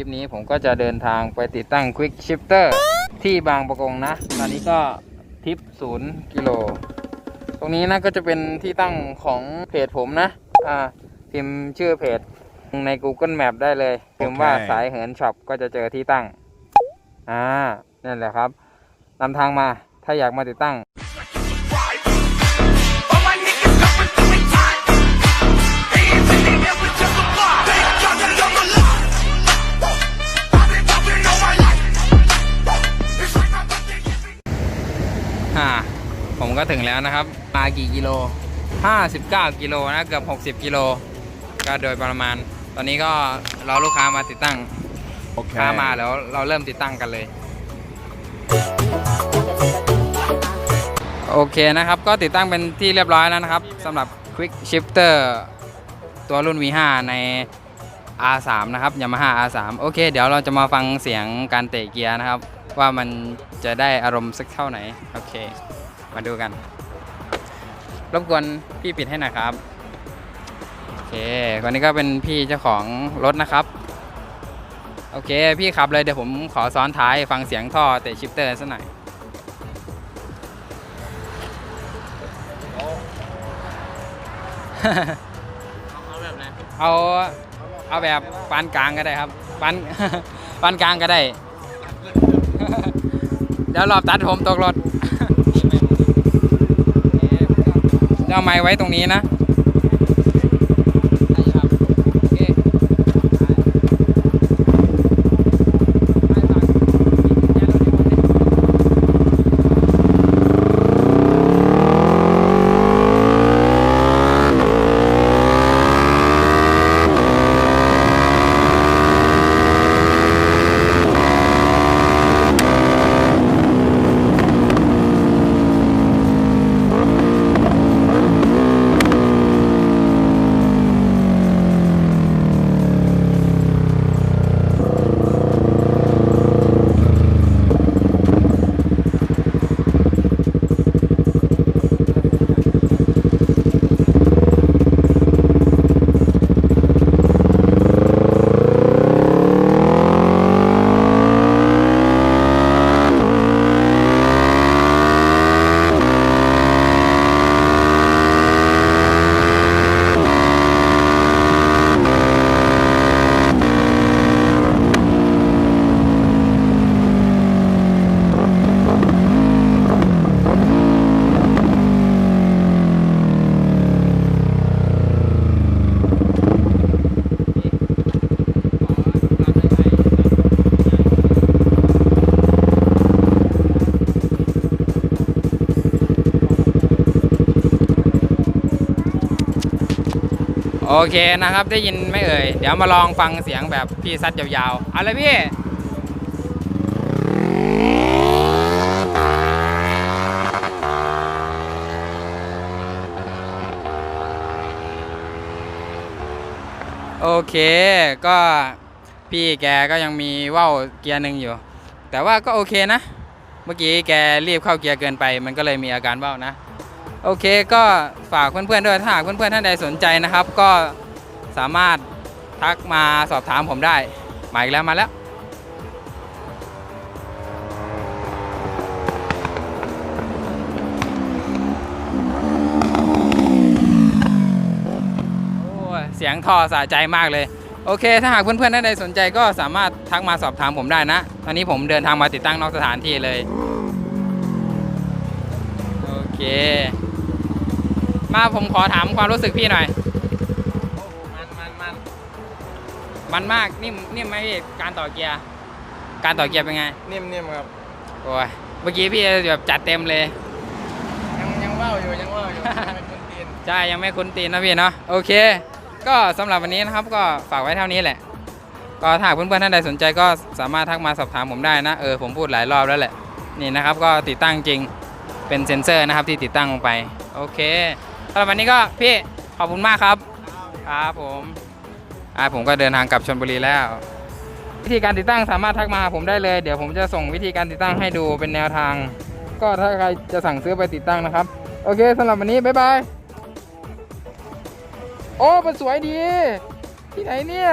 ลิปนี้ผมก็จะเดินทางไปติดตั้ง Quick Shifter ที่บางประกงนะ ตอนนี้ก็ทิปศูนย์กิโล ตรงนี้นะก็จะเป็นที่ตั้งของเพจผมนะ อ่า พิมพ์ชื่อเพจใน Google Map ได้เลยพิมพ์ว่าสายเหินช็อปก็จะเจอที่ตั้ง อ่า นั่นแหละครับนำทางมา ถ้าอยากมาติดตั้ง ก็ถึงแล้วนะครับ มากี่กิโล 59 กิโลนะเกือบ 60 กิโล ก็โดยประมาณ ตอนนี้ก็รอลูกค้ามาติดตั้งลูกค้ามาแล้วเราเริ่มติดตั้งกันเลย โอเคนะครับ ก็ติดตั้งเป็นที่เรียบร้อยแล้วนะครับสำหรับ Quick Shifter ตัวรุ่น V5 ใน R3 นะครับ Yamaha R3 โอเค เดี๋ยวเราจะมาฟังเสียงการเตะเกียร์นะครับ ว่ามันจะได้อารมณ์สักเท่าไหน โอเค มาดูกัน รบกวนพี่ปิดให้หน่อยครับ โอเคคนนี้ก็เป็นพี่เจ้าของรถนะครับ โอเค พี่ขับเลยเดี๋ยวผมขอซ้อนท้ายฟังเสียงท่อเตะชิปเตอร์สักหน่อยเอาแบบไหนเอาเอาแบบปานกลางก็ได้ครับปานปานกลางก็ได้ เดี๋ยวรอบตัดผมตกรถ จะเอาไม้ไว้ตรงนี้นะ โอเคนะครับได้ยินไม่เอ่ย เดี๋ยวมาลองฟังเสียงแบบพี่ซัดยาวๆ เอาเลยพี่โอเค ก็พี่แกก็ยังมีว่าวเกียร์หนึ่งอยู่ แต่ว่าก็โอเคนะ เมื่อกี้แกรีบเข้าเกียร์เกินไป มันก็เลยมีอาการว่าวนะ โอเคก็ฝากเพื่อนๆด้วยถ้าหากเพื่อนๆท่านใดสนใจนะครับ ก็สามารถทักมาสอบถามผมได้มาอีกแล้วมาแล้วโอ้ยเสียงท่อสะใจมากเลย โอเค ถ้าหากเพื่อนๆท่านใดสนใจก็สามารถทักมาสอบถามผมได้นะ ตอนนี้ผมเดินทางมาติดตั้งนอกสถานที่เลย โอเค มาผมขอถามความรู้สึกพี่หน่อย มันมันมันมันมากนิ่มนิ่มไหมพี่การต่อเกียร์ การต่อเกียร์เป็นไง นิ่มๆครับ โอ้ย เมื่อกี้พี่แบบจัดเต็มเลย ยังยังว่าวอยู่ยังว่าวอยู่ยังเป็นคนตีนใช่ ยังไม่คุ้นตีนนะพี่เนาะ โอเค ก็สำหรับวันนี้นะครับ ก็ฝากไว้เท่านี้แหละ ก็ถ้าหากเพื่อนๆท่านใดสนใจก็สามารถทักมาสอบถามผมได้นะ เออผมพูดหลายรอบแล้วแหละ นี่นะครับ ก็ติดตั้งจริง เป็นเซ็นเซอร์นะครับที่ติดตั้งลงไป โอเค สำหรับวันนี้ก็พี่ขอบคุณมากครับ ครับผมอ่าผมก็เดินทางกลับชลบุรีแล้ว วิธีการติดตั้งสามารถทักมาผมได้เลย เดี๋ยวผมจะส่งวิธีการติดตั้งให้ดูเป็นแนวทาง ก็ถ้าใครจะสั่งซื้อไปติดตั้งนะครับ โอเคสำหรับวันนี้บ๊ายบายโอ้มันสวยดี ที่ไหนเนี่ย